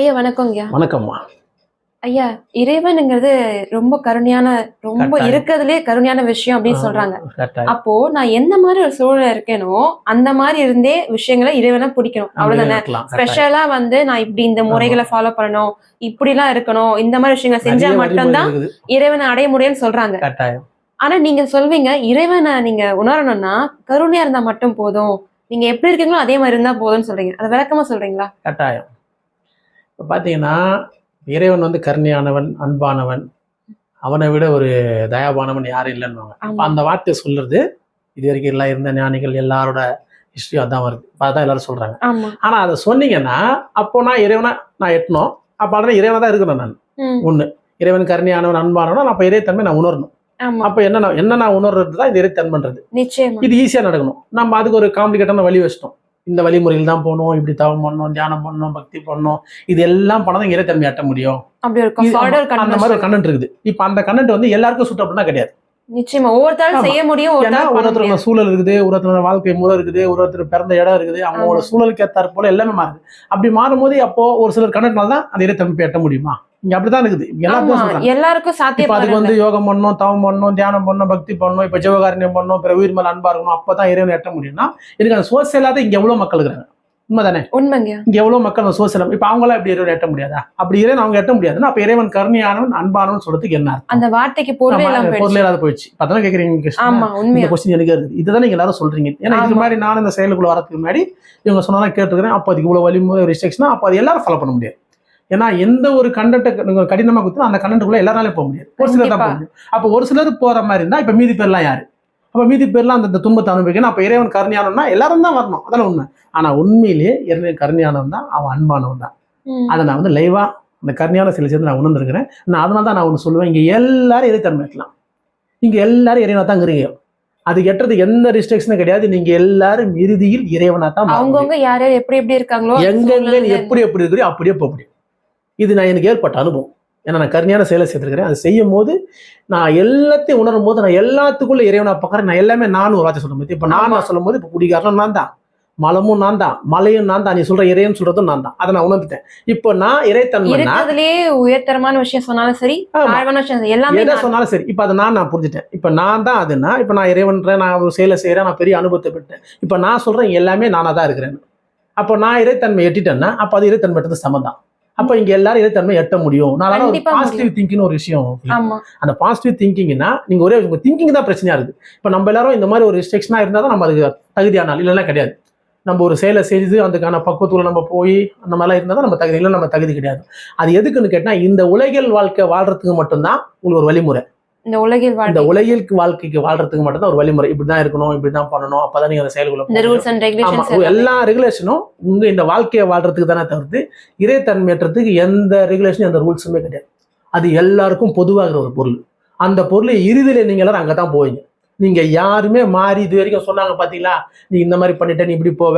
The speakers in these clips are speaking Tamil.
ஐயா வணக்கங்கய்யா வணக்கம்மா. ஐயா இறைவனுங்கிறது ரொம்ப கருணையான ரொம்ப. இருக்கிறதுலே கருணையான விஷயம் அப்படின்னு சொல்றாங்க. அப்போ நான் எந்த மாதிரி ஒரு சூழல இருக்கேனோ அந்த மாதிரி இருந்தே விஷயங்களை இறைவனை பிடிக்கணும். அவ்வளவுதானே. ஸ்பெஷலா வந்து நான் இப்படி இந்த முறைகளை ஃபாலோ பண்ணணும் இப்படி எல்லாம் இருக்கணும் இந்த மாதிரி விஷயங்களை செஞ்சா மட்டும்தான். இறைவனை அடைய முடியும்னு சொல்றாங்க. ஆனா நீங்க சொல்வீங்க இறைவனை நீங்க உணரணும்னா கருணையா இருந்தா மட்டும் போதும். நீங்க எப்படி இருக்கீங்களோ அதே மாதிரி இருந்தா போதும்னு சொல்றீங்க. அதை விளக்கமா சொல்றீங்களா? கட்டாயம். இப்போ பார்த்தீங்கன்னா இறைவன் வந்து கருணையானவன் அன்பானவன். அவனை விட ஒரு தயாபானவன் யாரும் இல்லைன்னுவாங்க. அப்ப அந்த வார்த்தையை சொல்றது இது வரைக்கும் எல்லாம் இருந்த ஞானிகள் எல்லாரோட ஹிஸ்டரி அதான் வருது. அதான் எல்லாரும் சொல்றாங்க. ஆமா. ஆனா அதை சொன்னீங்கன்னா அப்போ நான் இறைவனை நான் எட்டணும். அப்போ அதனால இறைவனை தான் இருக்கிறேன் நான். ஒண்ணு. இறைவன் கருணையானவன் அன்பானவன் அப்போ இறைத்தன்மை நான் உணரணும். அப்போ என்ன என்ன நான் உணர்றது தான் இது இறைத்தன்மைன்றது. இது ஈஸியாக நடக்கணும். நம்ம அதுக்கு ஒரு காம்ப்ளிகேட்டான வழி வச்சிட்டோம். இந்த வழிமுறையில் தான் போகணும் இப்படி தவம் பண்ணணும் தியானம் பண்ணணும் பக்தி பண்ணணும் இது எல்லாம் பண்ணால் தான் இறைத்தன்மை எட்ட முடியும் அந்த மாதிரி ஒரு. கண்டென்ட் இருக்குது இப்போ அந்த கண்டென்ட் வந்து எல்லாருக்கும் சூட் அப்படின்னா கிடையாது நிச்சயமா ஒவ்வொருத்தாலும் ஆமா. செய்ய முடியும் பண்ண ஒருத்தரோட. சூழல் இருக்குது ஒருத்தரோட வாழ்க்கை முறை இருக்குது ஒருத்தர் பிறந்த இடம் இருக்குது அவங்களோட. சூழலுக்கு ஏற்றாற் போல எல்லாமே மாறுது அப்படி மாறும்போது அப்போ ஒரு சிலர் கண்டென்ட்னால தான் அந்த இறைத்தன்மை எட்ட முடியுமா இங்க அப்படிதான் இருக்குது. எல்லாருக்கும் அதுக்கு வந்து யோகம் பண்ணணும் தவம் பண்ணணும் தியானம் பண்ணணும் பக்தி பண்ணணும் இப்ப ஜீவகாரண்யம் பண்ணணும் பிற உயிர் மேல அன்பா இருக்கணும் அப்பதான் இறைவனை எட்ட முடியும்னா எனக்கு அந்த சோசியலாக இங்க எவ்வளவு மக்கள் இருக்கிறாங்க? உண்மைதானே? உண்மைங்க. இங்க எவ்வளவு மக்கள் அந்த சோசியல் இப்ப அவங்களாம் எப்படி இறைவனை எட்ட முடியாதா? அப்படி இறைவன் அவங்க எட்ட முடியாதுன்னா அப்ப இறைவன் கருணையானவன் அன்பானவன் சொல்றதுக்கு என்ன? அந்த வார்த்தைக்கு பொருளே இல்லாத போயிடுச்சு. இப்பதான் கேக்குறீங்க இந்த கொஸ்டின் எனக்கு இருக்குது. இதுதான் நீங்க எல்லாரும் சொல்றீங்க. ஏன்னா இதுக்கு ஆமா. முன்னாடி நான் இந்த செயலுக்குள்ள வரதுக்கு முன்னாடி இவங்க சொன்னதான் கேட்டுருக்கிறேன். அப்போ அதுக்கு இவ்வளவு வலிமுறை ரெஸ்ட்ரிக்ஷனா அப்போ அது எல்லாரும் ஃபாலோ பண்ண முடியாது. ஏன்னா எந்த ஒரு கண்டென்ட்டை நீங்க கடினமா கொடுத்தா அந்த கண்டென்ட்டுக்குள்ள எல்லாராலையும் போக முடியாது. ஒரு சிலர் தான் போக முடியும். அப்போ ஒரு சிலர் போற மாதிரி இருந்தா இப்ப மீதி பேர்லாம் யாரு? அப்ப மீதி பேர்லாம் அந்த துன்பத்தை அனுபவிக்கணும். அப்ப இறைவன் கருணையானவன்னா எல்லாரும் தான் வரணும். அதான உண்மை. ஆனா உண்மையிலேயே இறைவன் கருணையானவன் தான் அவன் அன்பானவன் தான். அதை நான் வந்து லைவா அந்த கருணையான சிலை சேர்ந்து நான் உணர்ந்திருக்கிறேன். நான் அதனால தான் நான் ஒன்று சொல்லுவேன். இங்க எல்லாரும் இறைத்தன்மை இருக்கலாம். இங்க எல்லாரும் இறைவனா தான் இருக்கிறீங்க. அதுக்கு எட்டுறதுக்கு எந்த ரெஸ்ட்ரிக்ஷனும் கிடையாது. நீங்க எல்லாரும் இறுதியில் இறைவனா தான். அவங்கவுங்க யார் யார் எப்படி எப்படி இருக்காங்களோ எங்கெங்க எப்படி எப்படி இருக்கிறியோ அப்படியே போக முடியும் இது நான் எனக்கு ஏற்பட்ட அனுபவம். ஏன்னா நான் கருணையான செயலை செய்திருக்கிறேன். அதை செய்யும் போது நான் எல்லாத்தையும் உணரும் போது நான் எல்லாத்துக்குள்ள இறைவனா பார்க்கறேன். நான் எல்லாமே நானும் ஒரு வார்த்தை சொல்லும் போது இப்போ நான். நான் சொல்லும் போது இப்போ குடிகாரனும் நான் தான். மலமும் நான் தான். மலையும் நான் தான். நீ சொல்ற இறைவன் சொல்றதும் நான் தான். அதை நான் உணர்ந்துட்டேன். இப்போ நான் இருக்கிறதுலயே உயர்தரமான விஷயம் சொன்னாலும் சரி விஷயம் எல்லாமே எதை. சொன்னாலும் சரி. இப்போ அதை நான் நான் புரிஞ்சுட்டேன். இப்போ நான் தான் அதுன்னா இப்போ நான் இறைவன்றேன் நான் ஒரு செயலை செய்கிறேன் நான் பெரிய அனுபவத்தை பெற்றேன். இப்போ நான் சொல்கிறேன் எல்லாமே நானாக தான் இருக்கிறேன் அப்போ நான் இறைத்தன்மை எட்டிட்டேன்னா அப்போ அது இறைத்தன்மை சமம் அப்போ இங்கே எல்லாரும் இறைத்தன்மை எட்ட முடியும். நான் பாசிட்டிவ் திங்கிங் ஒரு விஷயம் ஆமா. அந்த பாசிட்டிவ் திங்கிங்னா நீங்கள் ஒரே உங்கள் திங்கிங் தான் பிரச்சனையா இருக்குது. இப்போ நம்ம எல்லாரும் இந்த மாதிரி ஒரு ரெஸ்ட்ரிக்ஷனாக இருந்தால் தான் நம்ம அதுக்கு தகுதியான இல்லைன்னா கிடையாது. நம்ம ஒரு செயலை செய்து அதுக்கான பக்குவத்துல நம்ம போய் அந்த மாதிரிலாம் இருந்தால் தான் நம்ம தகுதி இல்லை நம்ம தகுதி கிடையாது. அது எதுக்குன்னு கேட்டால் இந்த உலகியல் வாழ்க்கை வாழ்றதுக்கு மட்டும்தான் உங்களுக்கு ஒரு வழிமுறை. இந்த உலகில் இந்த உலகில் வாழ்க்கைக்கு வாழ்றதுக்கு மட்டும்தான் ஒரு வழிமுறை. இப்படிதான் இருக்கணும் இப்படிதான் பண்ணணும் அப்பதான் நீங்க அந்த செயல்குள்ள எல்லா ரெகுலேஷனும் உங்க இந்த வாழ்க்கையை வாழ்றதுக்கு தானே தவிர்த்து இறைத்தன்மையற்றதுக்கு எந்த ரெகுலேஷனும் எந்த ரூல்ஸுமே கிடையாது. அது எல்லாருக்கும் பொதுவாகிற ஒரு பொருள். அந்த பொருளை இறுதியில நீங்க எல்லாரும் அங்கதான் போவீங்க. நீங்க யாருமே மாறி இது வரைக்கும் சொன்னாங்க பாத்தீங்களா? நீ இந்த மாதிரி பண்ணிட்ட நீ இப்படி போவ.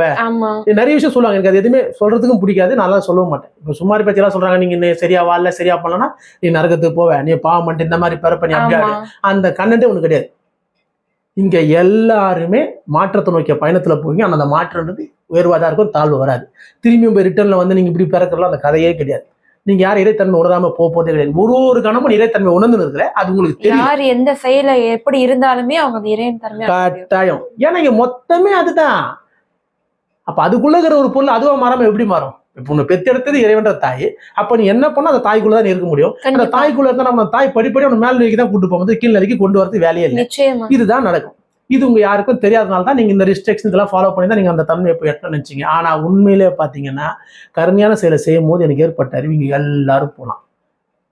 நிறைய விஷயம் சொல்லுவாங்க. எனக்கு அது எதுவுமே சொல்றதுக்கும் பிடிக்காது. நல்லா சொல்ல மாட்டேன். இப்போ சுமாரி எல்லாம் சொல்றாங்க நீங்க இன்னும் சரியா வாழல சரியா பண்ணலன்னா நீ நரகத்துக்கு போவ. நீ பாவம் பண்ணிட்டு இந்த மாதிரி பிறப்ப நீ அப்படி ஆமா. ஆடு. அந்த கண்டென்ட்டே ஒன்று கிடையாது. இங்க எல்லாருமே மாற்றத்தை நோக்கிய பயணத்துல போவீங்க. ஆனா அந்த மாற்றம்ன்றது உயர்வாக தான் இருக்கும் தாழ்வு வராது. திரும்பியும் போய் ரிட்டர்ன்ல வந்து நீங்க இப்படி பிறக்கலாம் அந்த கதையே கிடையாது. நீங்க யாரும் இறைத்தன்மை உணராம போக போதே கிடையாது. ஒரு ஒரு கணமும் இறைத்தன்மை உணர்ந்து இருக்கிற அது உங்களுக்கு யார் எந்த செயல எப்படி இருந்தாலுமே அவங்க முடியும். கட்டாயம். ஏன்னா இங்க மொத்தமே அதுதான். அப்ப அதுக்குள்ள இருக்கிற ஒரு பொருள் அதுவா மாறாம எப்படி மாறும்? இப்போ உன்னை பெத்தெடுத்தது இறைவன்ற தாய். அப்ப நீ என்ன பண்ணா அந்த தாய்க்குள்ள தான் இருக்க முடியும். அந்த தாய்க்குள்ள இருந்தா நம்ம தாய் படிப்படி அவனை மேல் நிலைக்கு தான் கூட்டு போகும்போது கீழ் நிலைக்கு கொண்டு வரது வேலையே இல்லை. நிச்சயமா. இதுதான் நடக்கும். இது உங்க யாருக்கும் தெரியாதனால தான் நீங்க இந்த ரெஸ்ட்ரிக்ஷன் இதெல்லாம் ஃபாலோ பண்ணி தான் நீங்க அந்த தன்மையை போய் எட்டணும்னு நினைச்சீங்க. ஆனா உண்மையிலே பாத்தீங்கன்னா கருணையான செயலை செய்யும் போது எனக்கு ஏற்பட்ட அறிவு இங்க எல்லாரும் போகலாம்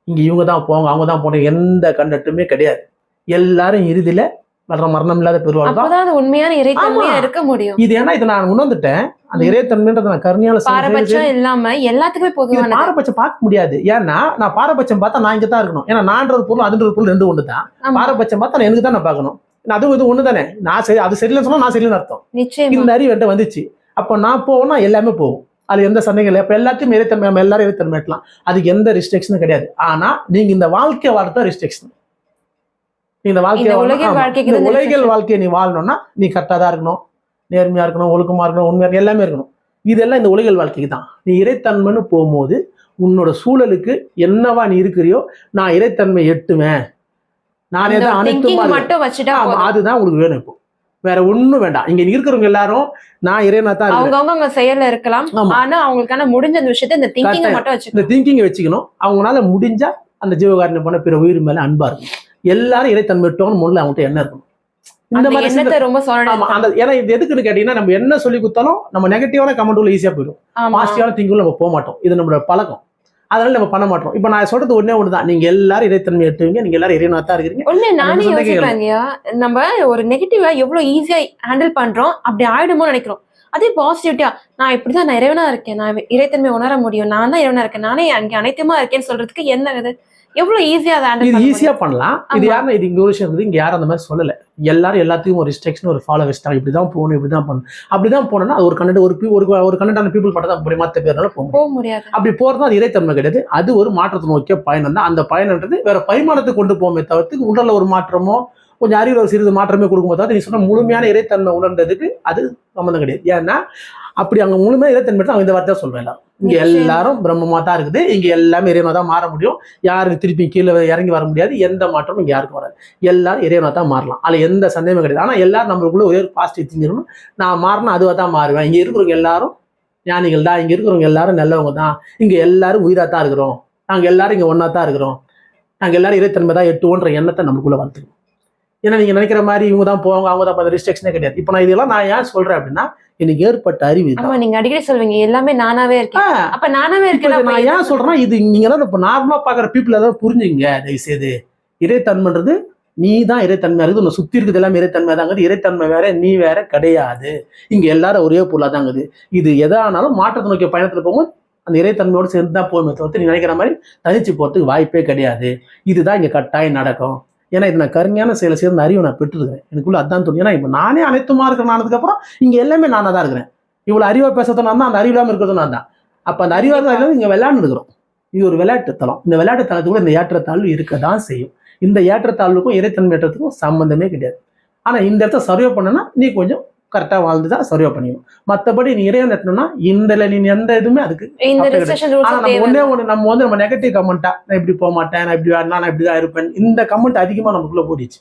இங்க இவங்க தான் போவாங்க அவங்க தான் போனாங்க எந்த கண்டட்டுமே கிடையாது. எல்லாரும் இறுதியில வர்ற மரணம் இல்லாத பெருவாள் தான் உண்மையான இறைத்தன்மையா. இருக்க முடியும். இது ஏன்னா இதை நான் உணர்ந்துட்டேன். அந்த. இறைத்தன்மைன்றதை நான் கருணையால செய்து- பாரபட்சம் இல்லாம எல்லாத்துக்குமே இது பொதுவானது. பாரபட்சம் பார்க்க முடியாது. ஏன்னா நான் பாரபட்சம் பார்த்தா நான் இங்க தான் இருக்கணும். ஏன்னா நான்றது பொருள் அதுன்றது பொருள் ரெண்டு ஒன்று தான் பாரபட்சம் பார்த்தா நான் எனக்கு தான் நான் பார்க்கணும். அதுவும் இது ஒன்று தானே நான் சரி அது சரியில்லைன்னு சொன்னா நான் சரியில்லைன்னு அர்த்தம். இந்த அறிவு என்கிட்ட வந்துச்சு. அப்போ நான் போவேன்னா எல்லாமே போகும். அது எந்த சந்தேகம் இல்லை. அப்போ எல்லாத்தையும் இறைத்தன்மை நம்ம எல்லாரும் இறைத்தன்மை எட்டலாம் அதுக்கு எந்த ரெஸ்ட்ரிக்ஷனும் கிடையாது. ஆனா நீங்க இந்த வாழ்க்கை வாழ்றத ரெஸ்ட்ரிக்ஷன் நீ இந்த வாழ்க்கையை restriction. வாழ்க்கையை நீ வாழணும்னா நீ கரெக்டாக தான் இருக்கணும். நேர்மையா இருக்கணும் ஒழுக்கமா இருக்கணும் உண்மையா இருக்கணும் எல்லாமே இருக்கணும். இதெல்லாம் இந்த உலகில் வாழ்க்கைக்கு தான். நீ இறைத்தன்மைன்னு போகும்போது உன்னோட சூழலுக்கு என்னவா நீ இருக்கிறியோ நான் இறைத்தன்மை எட்டுவேன். நானே தான் அனைத்துமா திங்கிங். மட்டும் வச்சுட்டா. அதுதான் உங்களுக்கு வேணும் இப்போ. வேற ஒண்ணும் வேண்டாம். இங்க இருக்கிறவங்க எல்லாரும் நான் இறைவனா தான் அவங்கவங்க அவங்க செயல்ல இருக்கலாம். ஆனா அவங்களுக்கான முடிஞ்ச அந்த விஷயத்த இந்த திங்கிங். மட்டும் இந்த வச்சுக்கணும் திங்கிங்கை வச்சுக்கணும். அவங்களால முடிஞ்சா அந்த ஜீவகாரண்யம் பண்ண பிற உயிர் மேல அன்பா இருக்கும் எல்லாரும் இறைத்தன்மை விட்டோம்னு முதல்ல அவங்ககிட்ட என்ன இருக்கும் இந்த மாதிரி ரொம்ப அந்த ஏன்னா இது எதுக்குன்னு கேட்டீங்கன்னா நம்ம என்ன சொல்லி கொடுத்தாலும் நம்ம நெகட்டிவான கமெண்ட் உள்ள ஈஸியா போயிடும். பாசிட்டிவான திங்கிங் நம்ம போக மாட்டோம். இது நம்மளோட பழக்கம். அதனால நம்ம பண்ண மாட்டோம். இப்போ நான் சொல்றது ஒண்ணே ஒண்ணுதான். நீங்க எல்லாரும் இறைத்தன்மை எட்டுவீங்க நீங்க எல்லாரும் இறைவனா தான் இருக்கிறீங்க ஒண்ணு நானே யோசிப்பேங்கய்யா நம்ம ஒரு நெகட்டிவா எவ்வளவு ஈஸியா ஹேண்டில் பண்றோம் அப்படி ஆயிடுமோ நினைக்கிறோம். அதே பாசிட்டிவிட்டியா நான் இப்படிதான் நான் இறைவனா இருக்கேன். நான் இறைத்தன்மை உணர முடியும். நான் தான் இறைவனா இருக்கேன். நானே அங்கே அனைத்துமா இருக்கேன்னு சொல்றதுக்கு என்ன இது எவ்வளவு ஈஸியா அதை இது பண்ண ஈஸியா பண்ணலாம். இது. யாருன்னா இது இங்க ஒரு விஷயம் இருக்குது. இங்க யாரும் அந்த மாதிரி சொல்லல. எல்லாரும் எல்லாத்தையும் ஒரு ரெஸ்ட்ரிக்ஷன் ஒரு ஃபாலோ வச்சுட்டாங்க. இப்படிதான் போகணும் இப்படிதான் பண்ணணும். அப்படிதான் போனோம்னா அது ஒரு கண்டென்ட் ஒரு ஒரு ஒரு கண்டென்டான பீப்புள் மட்டும் தான் மற்ற பேர்னால போக முடியாது. அப்படி போறது அது இறைத்தன்மை கிடையாது. அது ஒரு மாற்றத்தை நோக்கிய பயணம் தான். அந்த பயணன்றது வேற பரிமாணத்தை கொண்டு போமே தவிர்த்து உடல்ல ஒரு மாற்றமோ கொஞ்சம் அறிவில் ஒரு சிறிது மாற்றமே கொடுக்கும்போது நீ சொன்ன முழுமையான இறைத்தன்மை உணர்ந்ததுக்கு அது சம்மந்தம் கிடையாது. ஏன்னா அப்படி அங்க முழுமையான இறைத்தன்மை தான் அவங்க இந்த வார்த்தை சொல்றேன் எல்லாரும். இங்க. எல்லாரும் பிரம்மமா தான் இருக்குது. இங்க எல்லாமே இறைவனா தான் மாற முடியும். யாருக்கு திருப்பி கீழே இறங்கி வர முடியாது. எந்த மாற்றமும் இங்க யாருக்கும் வராது. எல்லாரும் இறைவனா தான் மாறலாம். அதுல எந்த சந்தேகமும் கிடையாது. ஆனா எல்லாரும் நம்மளுக்குள்ள ஒரே பாசிட்டிவ் திங்க் நான் மாறினா அதுவா தான் மாறுவேன். இங்க இருக்கிறவங்க எல்லாரும் ஞானிகள் தான். இங்க இருக்கிறவங்க எல்லாரும் நல்லவங்க தான். இங்க எல்லாரும் உயிரா தான் இருக்கிறோம். நாங்க எல்லாரும் இங்க ஒண்ணா தான் இருக்கிறோம். நாங்க எல்லாரும் இறைத்தன்மை தான் எட்டுவோன்ற எண்ணத்தை நமக்குள்ள வளர்த்துக்கணும். ஏன்னா நீங்க நினைக்கிற மாதிரி இவங்க தான் போவாங்க அவங்க தான் ரெஸ்ட்ரிக்ஷனே கிடையாது. இப்போ நான் இதெல்லாம் நான் ஏன் சொல்றேன் அப்படின்னா எனக்கு ஏற்பட்ட அறிவு ஆமா. நீங்க அடிக்கடி சொல்வீங்க எல்லாமே நானாவே இருக்கேன். அப்ப நானாவே இருக்கேன் நான் ஏன் சொல்றேன்னா இது நீங்க தான் இப்போ நார்மலா பாக்குற பீப்புள் ஏதாவது புரிஞ்சுங்க தயவு செய்து இறைத்தன்மைன்றது நீ தான் இறைத்தன்மை இருக்குது உன்னை சுத்தி இருக்குது எல்லாமே இறைத்தன்மை தாங்குது இறைத்தன்மை வேற நீ வேற கிடையாது. இங்க எல்லாரும் ஒரே பொருளா தாங்குது இது எதானாலும் மாற்றத்தை நோக்கிய பயணத்துல போகும்போது அந்த இறைத்தன்மையோடு சேர்ந்து தான் போகுமே தவிர்த்து நீ நினைக்கிற மாதிரி தனிச்சு போறதுக்கு வாய்ப்பே கிடையாது. இதுதான் இங்க கட்டாயம் நடக்கும். ஏன்னா இது நான் கருமையான செயலை சேர்ந்த அறிவை நான் பெற்றிருக்கிறேன். எனக்குள்ள அதான் தோணும். ஏன்னா இப்போ நானே அனைத்துமா இருக்கிறேன் ஆனதுக்கப்புறம் எல்லாமே நானாக தான் இருக்கிறேன். இவ்வளோ அறிவாக பேசுறதும் நான் தான் அந்த அறிவு இல்லாமல் இருக்கிறதும் நான் தான். அப்போ அந்த அறிவாக தான் இங்க விளையாண்டு இருக்கிறோம் இது ஒரு விளையாட்டு தளம். இந்த விளையாட்டு தளத்துக்குள்ள இந்த ஏற்றத்தாழ்வு இருக்க தான் செய்யும். இந்த ஏற்றத்தாழ்வுக்கும் இறைத்தன்மை ஏற்றத்துக்கும் சம்மந்தமே கிடையாது. ஆனால் இந்த இடத்த சர்வே பண்ணனா நீ கொஞ்சம் கரெக்டா வாழ்ந்து தான் சர்வே பண்ணிக்கணும் மத்தபடி நீ இறைவன் எட்டணும்னா இந்த நீ எந்த இதுவுமே அதுக்கு நம்ம ஒண்ணே ஒண்ணு நம்ம வந்து நம்ம நெகட்டிவ் கமெண்டா நான் இப்படி போக மாட்டேன் நான் இப்படி வேணா நான் இப்படி தான் இருப்பேன் இந்த கமெண்ட் அதிகமா நமக்குள்ள ஓடிச்சு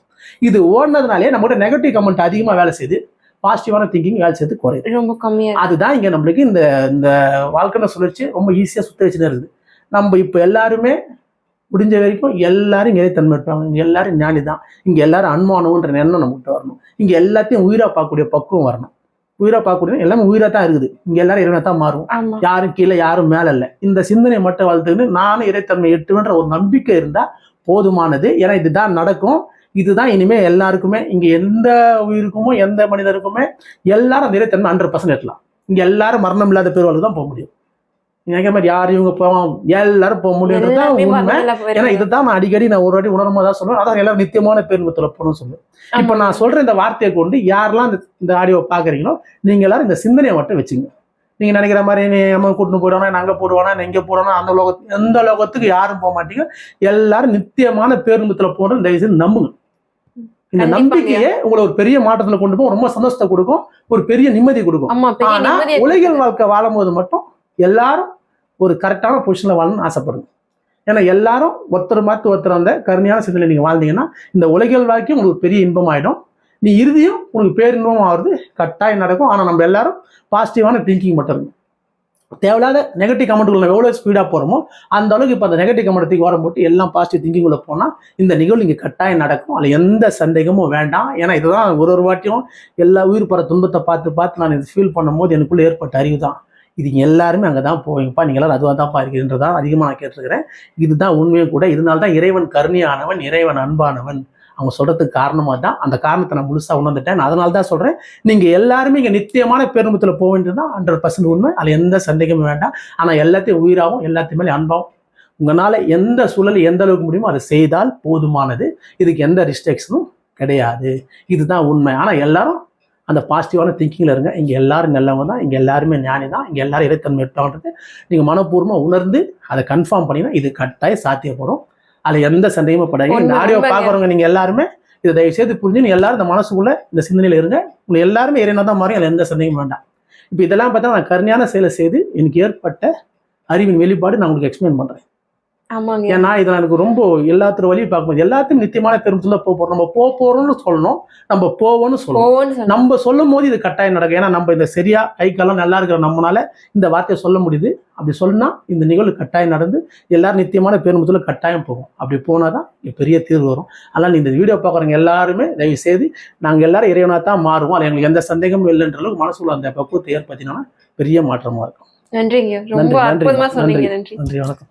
இது ஓடினதுனாலே நம்மகிட்ட நெகட்டிவ் கமெண்ட் அதிகமா வேலை செய்யுது பாசிட்டிவான திங்கிங் வேலை செய்து குறையுது. ரொம்ப கம்மியா இருக்கு. அதுதான் இங்க நம்மளுக்கு இந்த இந்த வாழ்க்கையில சுழற்சி ரொம்ப ஈஸியா சுத்த வச்சுதான் இருக்குது. நம்ம இப்ப எல்லாருமே முடிஞ்ச வரைக்கும் எல்லாரும் இறைத்தன்மை இருப்பாங்க இங்க எல்லாரும் ஞானி தான் இங்க எல்லாரும் அன்மானவன்ற எண்ணம் நம்மகிட்ட வரணும். இங்க எல்லாத்தையும் உயிரா பார்க்கக்கூடிய பக்குவம் வரணும். உயிரா பார்க்கக்கூடிய எல்லாமே உயிரா தான் இருக்குது. இங்க எல்லாரும் இறைவனா தான் மாறும் ஆமா. யாரும் கீழே யாரும் மேல இல்லை இந்த சிந்தனையை மட்டும் வளர்த்துக்கிட்டு நானும் இறைத்தன்மை எட்டுவேன்ற ஒரு நம்பிக்கை இருந்தா போதுமானது. ஏன்னா இதுதான் நடக்கும். இதுதான் இனிமே எல்லாருக்குமே இங்க எந்த உயிருக்குமோ எந்த மனிதருக்குமே எல்லாரும் அந்த இறைத்தன்மை ஹண்ட்ரட் பர்சன்ட் எட்டலாம். இங்க எல்லாரும் மரணம் இல்லாத பேர்வாளுக்கு தான் போக முடியும். நினைக்கிற மாதிரி யார் இவங்க போவோம் எல்லாரும் போக முடியுன்றது தான் எல்லாமே உண்மை. ஏன்னா. இதுதான் நான் அடிக்கடி நான் ஒரு வாட்டி உணர்மா தான் சொல்லுவேன். அதான் எல்லாரும் நித்தியமான பேருமத்துல போகணும்னு சொல்லுவேன். இப்போ. நான் சொல்ற இந்த வார்த்தையை கொண்டு யாரெல்லாம் இந்த ஆடியோ பாக்குறீங்களோ நீங்க எல்லாரும் இந்த சிந்தனையை மட்டும் வச்சுங்க. நீங்க நினைக்கிற மாதிரி நீ அம்மா கூட்டின்னு போயிடுவானா நான் அங்க போடுவானா இங்க போடுவானா அந்த லோகத்து எந்த லோகத்துக்கு யாரும் போக மாட்டீங்க. எல்லாரும் நித்தியமான பேருந்தத்துல போகணும் தயவு செய்து நம்புங்க. இந்த. நம்பிக்கையே உங்களை ஒரு பெரிய மாற்றத்துல கொண்டு போகும். ரொம்ப சந்தோஷத்தை கொடுக்கும். ஒரு பெரிய நிம்மதி கொடுக்கும். ஆனா உலகியல் வாழ்க்கை வாழும்போது மட்டும் எல்லாரும் ஒரு கரெக்டான பொசிஷனில் வாழணும்னு ஆசைப்படுங்க ஏன்னா எல்லாரும் ஒருத்தர் மாற்றி ஒருத்தர் அந்த கருணையான சிந்தனை நீங்கள் வாழ்ந்தீங்கன்னா இந்த உலகியல் வாழ்க்கையும் உங்களுக்கு பெரிய இன்பம் ஆகிடும் நீ இறுதியும் உங்களுக்கு பேரின்பம் ஆகுறது கட்டாயம் நடக்கும். ஆனால் நம்ம எல்லாரும் பாசிட்டிவான திங்கிங் மட்டும் இருக்கும் தேவையில்லாத நெகட்டிவ் கமெண்ட்டுக்குள்ள நம்ம எவ்வளோ ஸ்பீடாக போகிறோமோ அந்த அளவுக்கு இப்போ அந்த நெகட்டிவ் கமெண்ட்டுக்கு ஓரம் போட்டு எல்லாம் பாசிட்டிவ் திங்கிங்குள்ள போனால் இந்த நிகழ்வு இங்கே கட்டாயம் நடக்கும். அதில் எந்த சந்தேகமும் வேண்டாம். ஏன்னா இதுதான் ஒரு ஒரு வாட்டியும் எல்லா உயிர் பட துன்பத்தை பார்த்து பார்த்து நான் இது ஃபீல் பண்ணும்போது எனக்குள்ளே ஏற்பட்ட அறிவு தான். இது எல்லாருமே அங்கே தான் போவீங்கப்பா. நீங்கள் எல்லாரும் அதுவாக தான்ப்பா இருக்கிறன்றதான் அதிகமாக நான் கேட்டிருக்கிறேன். இதுதான் உண்மையும் கூட. இதனால்தான் இறைவன் கருணையானவன் இறைவன் அன்பானவன். அவங்க சொல்றதுக்கு காரணமாக தான் அந்த காரணத்தை நான் முழுசாக உணர்ந்துட்டேன். அதனால தான் சொல்கிறேன் நீங்கள் எல்லாருமே இங்கே நித்தியமான பேருமத்தில் போக வேண்டியது தான் ஹண்ட்ரட் பர்சன்ட் உண்மை. அதில் எந்த சந்தேகமும் வேண்டாம். ஆனால் எல்லாத்தையும் உயிராகவும் எல்லாத்தையும் மேலே அன்பாகவும் உங்களால் எந்த சூழல் எந்த அளவுக்கு முடியுமோ அதை செய்தால் போதுமானது. இதுக்கு எந்த ரிஸ்ட்ரிக்ஷனும் கிடையாது. இதுதான் உண்மை. ஆனால் எல்லாரும் அந்த பாசிட்டிவான திங்கிங்கில் இருங்க. இங்கே எல்லாரும் நல்லவங்க தான். இங்கே எல்லாருமே ஞானி தான். இங்கே எல்லாரும் இறைத்தன்மை இருப்பாங்கன்றது நீங்கள் மனப்பூர்வமாக உணர்ந்து அதை கன்ஃபார்ம் பண்ணிங்கன்னா இது கட்டாயம் சாத்தியப்படும். அதில் எந்த சந்தேகமும் படாது இந்த ஆடியோ. பார்க்குறவங்க நீங்கள் எல்லாருமே இதை தயவு செய்து புரிஞ்சு நீங்கள் எல்லாரும் இந்த மனசுக்குள்ள இந்த சிந்தனையில் இருங்க. உங்களை எல்லாருமே இறைவனா தான் மாறி அதில் எந்த சந்தேகமும் வேண்டாம். இப்போ இதெல்லாம் பார்த்தா நான் கருணையான செயலை செய்து எனக்கு ஏற்பட்ட அறிவின் வெளிப்பாடு நான் உங்களுக்கு எக்ஸ்பிளைன் பண்றேன். ஆமாங்க. ஏன்னா இதில் எனக்கு ரொம்ப எல்லாத்தோட வழியும் பார்க்கும்போது எல்லாத்தையும் நித்தியமான பெருமத்துல போக போறோம். நம்ம போக போறோம்னு சொல்லணும் நம்ம போவோம்னு சொல்லணும். நம்ம சொல்லும் போது இது கட்டாயம் நடக்கும். ஏன்னா நம்ம இந்த சரியா கை காலம் நல்லா இருக்கிற நம்மனால இந்த வார்த்தையை சொல்ல முடியுது. அப்படி சொன்னா இந்த நிகழ்வு கட்டாயம் நடந்து எல்லாரும் நித்தியமான பெருமத்துல கட்டாயம் போகும். அப்படி போனாதான் இங்க பெரிய தீர்வு வரும். அதனால இந்த வீடியோ பார்க்குறவங்க எல்லாருமே தயவு செய்து நாங்கள் எல்லாரும் இறைவனாக தான் மாறுவோம். அது எங்களுக்கு எந்த சந்தேகமும் இல்லைன்ற அளவுக்கு மனசுல அந்த பக்குவத்தை ஏற்படுத்தினா பெரிய மாற்றமா இருக்கும். நன்றிங்க. ரொம்ப சொன்னீங்க. நன்றி. நன்றி வணக்கம்.